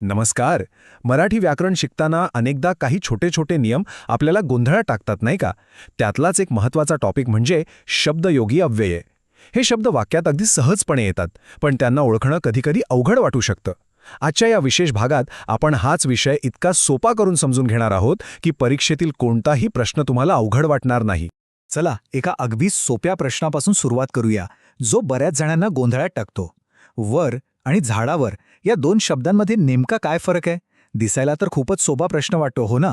नमस्कार. मराठी व्याकरण शिकताना अनेकदा काही छोटे छोटे नियम आपल्याला गोंधळात टाकतात नाही का? त्यातलाच एक महत्त्वाचा टॉपिक म्हणजे शब्दयोगी अव्यय. हे शब्द वाक्यात अगदी सहजपणे येतात पण त्यांना ओळखणं कधीकधी अवघड वाटू शकतं. आजच्या या विशेष भागात आपण हाच विषय इतका सोपा करून समजून घेणार आहोत की परीक्षेतील कोणताही प्रश्न तुम्हाला अवघड वाटणार नाही. चला एका अगदी सोप्या प्रश्नापासून सुरुवात करूया जो बऱ्याच जणांना गोंधळात टाकतो. वर आणि झाडावर या दोन शब्दांमध्ये नेमका काय फरक आहे? दिसायला तर खूपच सोपा प्रश्न वाटतो हो ना?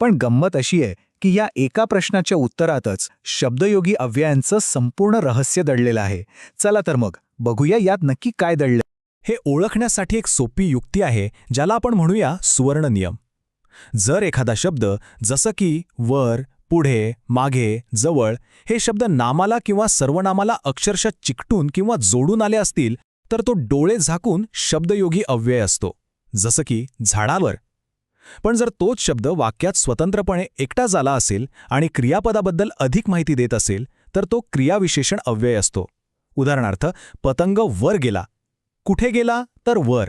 पण गंमत अशी आहे की या एका प्रश्नाच्या उत्तरातच शब्दयोगी अव्ययांचं संपूर्ण रहस्य दडलेलं आहे. चला तर मग बघूया यात नक्की काय दडलं. हे ओळखण्यासाठी एक सोपी युक्ती आहे ज्याला आपण म्हणूया सुवर्ण नियम. जर एखादा शब्द जसं की वर पुढे मागे जवळ हे शब्द नामाला किंवा सर्वनामाला अक्षरशः चिकटून किंवा जोडून आले असतील तर तो डोळे झाकून शब्दयोगी अव्यय असतो जसं की झाडावर. पण जर तोच शब्द वाक्यात स्वतंत्रपणे एकटा झाला असेल आणि क्रियापदाबद्दल अधिक माहिती देत असेल तर तो क्रियाविशेषण अव्यय असतो. उदाहरणार्थ पतंग वर गेला. कुठे गेला तर वर.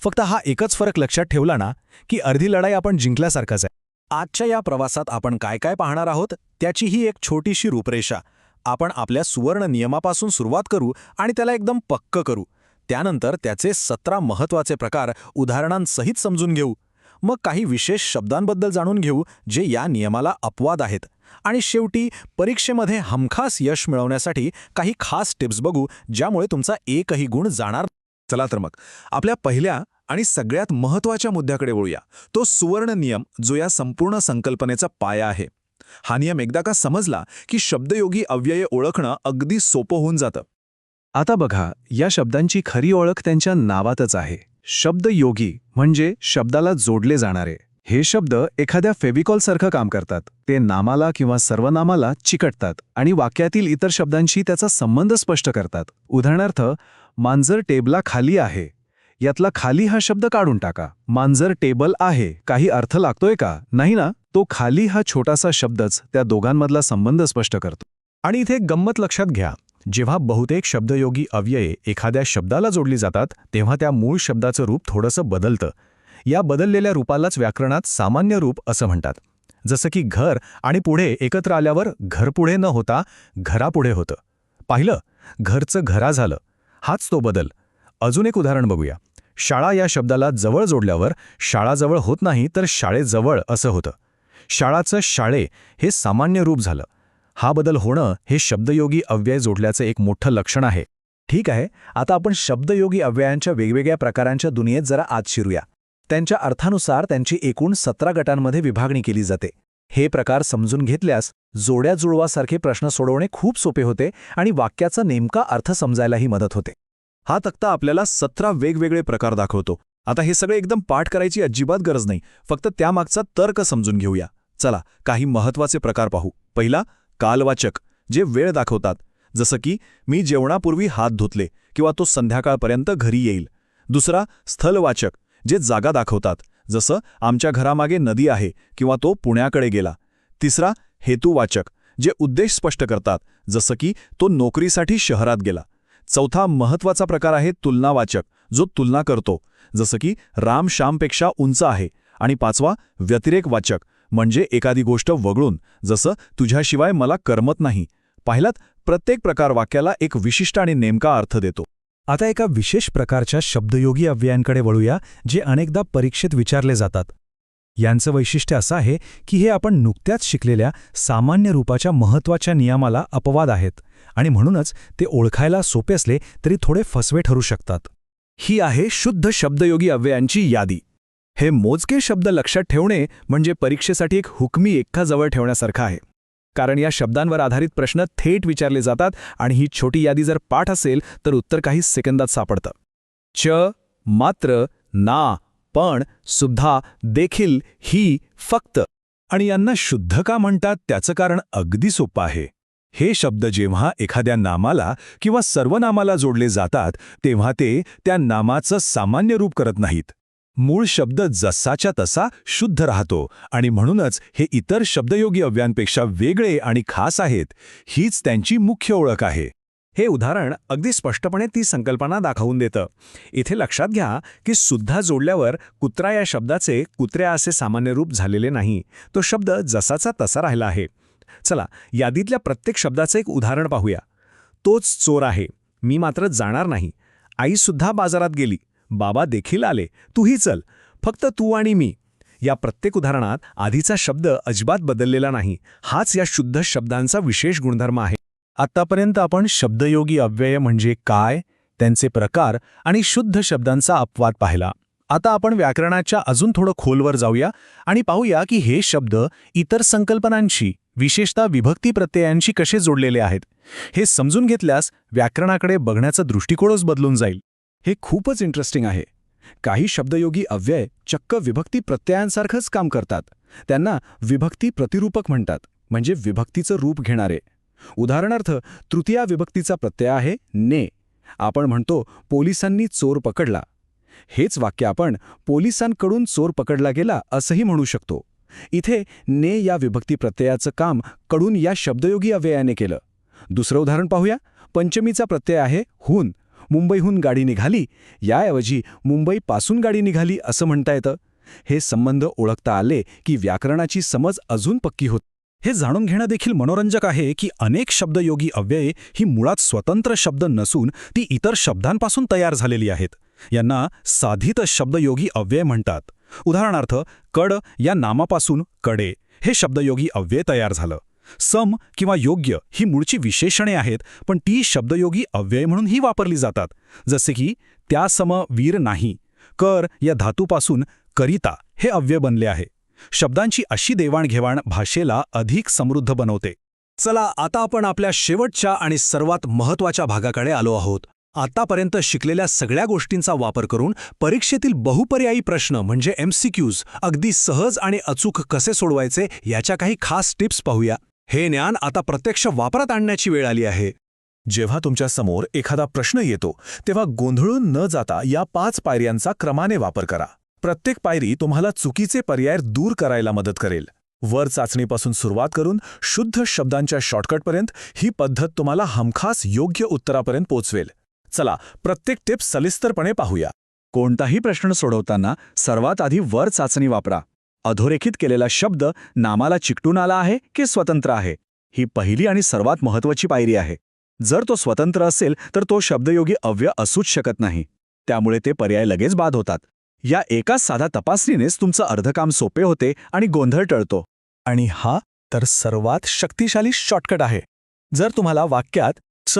फक्त हा एकच फरक लक्षात ठेवला ना की अर्धी लढाई आपण जिंकल्यासारखाच आहे. आजच्या या प्रवासात आपण काय काय पाहणार आहोत त्याची ही एक छोटीशी रूपरेषा. आपण आपल्या सुवर्ण नियमापासून सुरुवात करू आणि त्याला एकदम पक्क करू. त्यानंतर त्याचे सतरा महत्त्वाचे प्रकार उदाहरणांसहित समजून घेऊ. मग काही विशेष शब्दांबद्दल जाणून घेऊ जे या नियमाला अपवाद आहेत. आणि शेवटी परीक्षेमध्ये हमखास यश मिळवण्यासाठी काही खास टिप्स बघू ज्यामुळे तुमचा एकही गुण जाणार चला तर मग आपल्या पहिल्या आणि सगळ्यात महत्त्वाच्या मुद्द्याकडे वळूया. तो सुवर्ण नियम जो या संपूर्ण संकल्पनेचा पाया आहे. हा नियम एकदा का समजला की शब्दयोगी अव्यय ओळखणं अगदी सोपं होऊन जातं. आता बघा या शब्दांची खरी ओळख त्यांच्या नावातच आहे. शब्दयोगी म्हणजे शब्दाला जोडले जाणारे. हे शब्द एखाद्या फेविकॉलसारखं काम करतात. ते नामाला किंवा सर्वनामाला चिकटतात आणि वाक्यातील इतर शब्दांशी त्याचा संबंध स्पष्ट करतात. उदाहरणार्थ मांजर टेबला खाली आहे. यातला खाली हा शब्द काढून टाका. मांजर टेबल आहे. काही अर्थ लागतोय का? नाही ना? तो खाली हा छोटासा शब्दच त्या दोघांमधला संबंध स्पष्ट करतो. आणि इथे गंमत लक्षात घ्या. जेव्हा बहुतेक शब्दयोगी अव्यये एखाद्या शब्दाला जोडली जातात तेव्हा त्या मूळ शब्दाचं रूप थोडंसं बदलतं. या बदललेल्या रूपालाच व्याकरणात सामान्य रूप असं म्हणतात. जसं की घर आणि पुढे एकत्र आल्यावर घरपुढे न होता घरापुढे होतं. पाहिलं? घरचं घरा झालं. हाच तो बदल. अजून एक उदाहरण बघूया. शाळा या शब्दाला जवळ जोडल्यावर शाळाजवळ होत नाही तर शाळेजवळ असं होतं. शाळाचं शाळे हे सामान्य रूप झालं. हा बदल होणं हे शब्दयोगी अव्यय जोडल्याचं एक मोठं लक्षण आहे. ठीक आहे आता आपण शब्दयोगी अव्ययांच्या वेगवेगळ्या प्रकारांच्या दुनियेत जरा आत शिरूया. त्यांच्या अर्थानुसार त्यांची एकूण सतरा गटांमध्ये विभागणी केली जाते. हे प्रकार समजून घेतल्यास जोड्या जुळवासारखे प्रश्न सोडवणे खूप सोपे होते आणि वाक्याचा नेमका अर्थ समजायलाही मदत होते. हा तक्ता आपल्याला सतरा वेगवेगळे प्रकार दाखवतो. आता हे सगळे एकदम पाठ करायची अजिबात गरज नाही. फक्त त्यामागचा तर्क समजून घेऊया. चला काही महत्त्वाचे प्रकार पाहू. पहिला कालवाचक जे वेळ दाखवतात. जसं की मी जेवणापूर्वी हात धुतले किंवा तो संध्याकाळपर्यंत घरी येईल. दुसरा स्थलवाचक जे जागा दाखवतात. जसं आमच्या घरामागे नदी आहे किंवा तो पुण्याकडे गेला. तिसरा हेतुवाचक जे उद्देश स्पष्ट करतात. जसं की तो नोकरीसाठी शहरात गेला. चौथा महत्त्वाचा प्रकार आहे तुलनावाचक जो तुलना करतो. जसं की राम श्यामपेक्षा उंच आहे आणि पाचवा व्यतिरेक वाचक म्हणजे एखादी गोष्ट वगळून जसं तुझ्याशिवाय मला करमत नाही. पाहिलात प्रत्येक प्रकार वाक्याला एक विशिष्ट आणि नेमका अर्थ देतो. आता एका विशेष प्रकारच्या शब्दयोगी अव्ययांकडे वळूया जे अनेकदा परीक्षेत विचारले जातात. यांचं वैशिष्ट्य असं आहे की हे आपण नुकत्याच शिकलेल्या सामान्य रूपाच्या महत्त्वाच्या नियमाला अपवाद आहेत आणि म्हणूनच ते ओळखायला सोपे असले तरी थोडे फसवे ठरू शकतात. ही आहे शुद्ध शब्दयोगी अव्ययांची यादी. हे मोजके शब्द लक्षात ठेवणे म्हणजे परीक्षेसाठी एक हुकमी एक्काजवळ ठेवण्यासारखं आहे. कारण या शब्दांवर आधारित प्रश्न थेट विचारले जातात आणि ही छोटी यादी जर पाठ असेल तर उत्तर काही सेकंदात सापडतं. च मात्र ना पण सुद्धा देखील ही फक्त. आणि यांना शुद्ध का म्हणतात त्याचं कारण अगदी सोपं आहे. हे शब्द जेव्हा एखाद्या नामाला किंवा सर्वनामाला जोडले जातात तेव्हा ते त्या नामाचं सामान्य रूप करत नाहीत. मूळ शब्द जसाच्या तसा शुद्ध राहतो आणि म्हणूनच हे इतर शब्दयोगी अव्यांपेक्षा वेगळे आणि खास आहेत हीच त्यांची मुख्य ओळख आहे. हे उदाहरण अगदी स्पष्टपणे ती संकल्पना दाखवून देतं. इथे लक्षात घ्या की सुद्धा जोडल्यावर कुत्रा या शब्दाचे कुत्र्या असे सामान्य रूप झालेले नाही. तो शब्द जसाचा तसा राहिला आहे. चला यादीतल्या प्रत्येक शब्दाचं एक उदाहरण पाहूया. तोच चोर आहे. मी मात्र जाणार नाही. आईसुद्धा बाजारात गेली. बाबा देखील आले. तूही चल. फक्त तू आणि मी. या प्रत्येक उदाहरणात आधीचा शब्द अजिबात बदललेला नाही. हाच या शुद्ध शब्दांचा विशेष गुणधर्म आहे. आत्तापर्यंत आपण शब्दयोगी अव्यय म्हणजे काय त्यांचे प्रकार आणि शुद्ध शब्दांचा अपवाद पाहिला. आता आपण व्याकरणाच्या अजून थोडं खोलवर जाऊया आणि पाहूया की हे शब्द इतर संकल्पनांशी विशेषतः विभक्ती प्रत्ययांशी कसे जोडलेले आहेत. हे समजून घेतल्यास व्याकरणाकडे बघण्याचा दृष्टिकोनच बदलून जाईल. हे खूपच इंटरेस्टिंग आहे. काही शब्दयोगी अव्यय चक्क विभक्ती प्रत्ययांसारखंच काम करतात. त्यांना विभक्ती प्रतिरूपक म्हणतात म्हणजे विभक्तीचं रूप घेणारे. उदाहरणार्थ तृतीया विभक्तीचा प्रत्यय आहे ने. आपण म्हणतो पोलिसांनी चोर पकडला. हेच वाक्य आपण पोलिसांकडून चोर पकडला गेला असंही म्हणू शकतो. इथे ने या विभक्ती प्रत्ययाचं कामकडून या शब्दयोगी अव्ययाने केलं. दुसरं उदाहरण पाहूया. पंचमीचा प्रत्यय आहे हून. मुंबईहून गाडी निघाली. याऐवजी मुंबईपासून गाडी निघाली असं म्हणता येतं. हे संबंध ओळखता आले की व्याकरणाची समज अजून पक्की होत हे जाणून घेणं देखील मनोरंजक आहे की अनेक शब्दयोगी अव्यये ही मुळात स्वतंत्र शब्द नसून ती इतर शब्दांपासून तयार झालेली आहेत. यांना साधित शब्दयोगी अव्यय म्हणतात. उदाहरणार्थ कड या नामापासून कडे हे शब्दयोगी अव्यय तयार झालं. सम किंवा योग्य ही मूळची विशेषणे आहेत पण ती शब्दयोगी अव्यय म्हणूनही वापरली जातात. जसे की त्या सम वीर नाही कर या धातूपासून करिता हे अव्यय बनले आहे. शब्दांची अशी देवाणघेवाण भाषेला अधिक समृद्ध बनवते. चला आता आपण आपल्या शेवटच्या आणि सर्वात महत्त्वाच्या भागाकडे आलो आहोत. आतापर्यंत शिकलेल्या सगळ्या गोष्टींचा वापर करून परीक्षेतील बहुपर्यायी प्रश्न म्हणजे एमसीक्यूज अगदी सहज आणि अचूक कसे सोडवायचे याच्या काही खास टिप्स पाहूया. हे ज्ञान आता प्रत्यक्ष वापरात आणण्याची वेळ आली आहे. जेव्हा तुमच्यासमोर एखादा प्रश्न येतो तेव्हा गोंधळून न जाता या पाच पायऱ्यांचा क्रमाने वापर करा. प्रत्येक पायरी तुम्हाला चुकीचे पर्याय दूर करायला मदत करेल. वर चाचणीपासून सुरुवात करून शुद्ध शब्दांच्या शॉर्टकटपर्यंत ही पद्धत तुम्हाला हमखास योग्य उत्तरापर्यंत पोचवेल. चला प्रत्येक टिप सलिस्तरपणे पाहूया. कोणताही प्रश्न सोडवताना सर्वात आधी वर चाचणी वापरा. अधोरेखित केलेला शब्द नामाला चिकटून आला आहे की स्वतंत्र आहे? ही पहिली आणि सर्वात महत्वाची पायरी आहे. जर तो स्वतंत्र असेल तर तो शब्दयोगी अव्यय असूच शकत नाही. त्यामुळे ते पर्याय लगेच बाद होतात. या एका साधा तपासणीनेच तुमचं अर्धकाम सोपे होते आणि गोंधळ टळतो. आणि हा तर सर्वात शक्तिशाली शॉर्टकट आहे. जर तुम्हाला वाक्यात च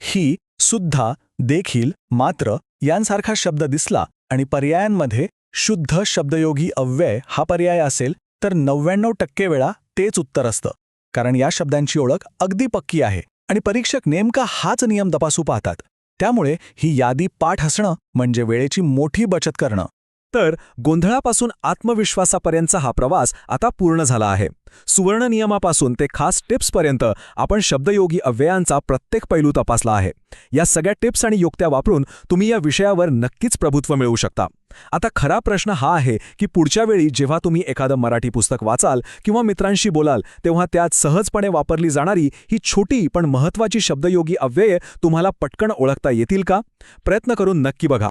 ही सुद्धा देखील मात्र यांसारखा शब्द दिसला आणि पर्यायांमध्ये शुद्ध शब्दयोगी अव्यय हा पर्याय असेल तर नव्याण्णव टक्के वेळा तेच उत्तर असतं. कारण या शब्दांची ओळख अगदी पक्की आहे आणि परीक्षक नेमका हाच नियम तपासू पाहतात. त्यामुळे ही यादी पाठ असणं म्हणजे वेळेची मोठी बचत करणं. तर गोंधळापासून आत्मविश्वासापर्यंतचा हा प्रवास आता पूर्ण झाला आहे. सुवर्ण नियमापासून ते खास टिप्सपर्यंत आपण शब्दयोगी अव्ययांचा प्रत्येक पैलू तपासला आहे. या सगळ्या टिप्स आणि युक्त्या वापरून तुम्ही या विषयावर नक्कीच प्रभुत्व मिळवू शकता. आता खरा प्रश्न हा आहे की पुढच्या वेळी जेव्हा तुम्ही एखादं मराठी पुस्तक वाचाल किंवा मित्रांशी बोलाल तेव्हा त्यात सहजपणे वापरली जाणारी ही छोटी पण महत्वाची शब्दयोगी अव्यये तुम्हाला पटकन ओळखता येतील का? प्रयत्न करून नक्की बघा.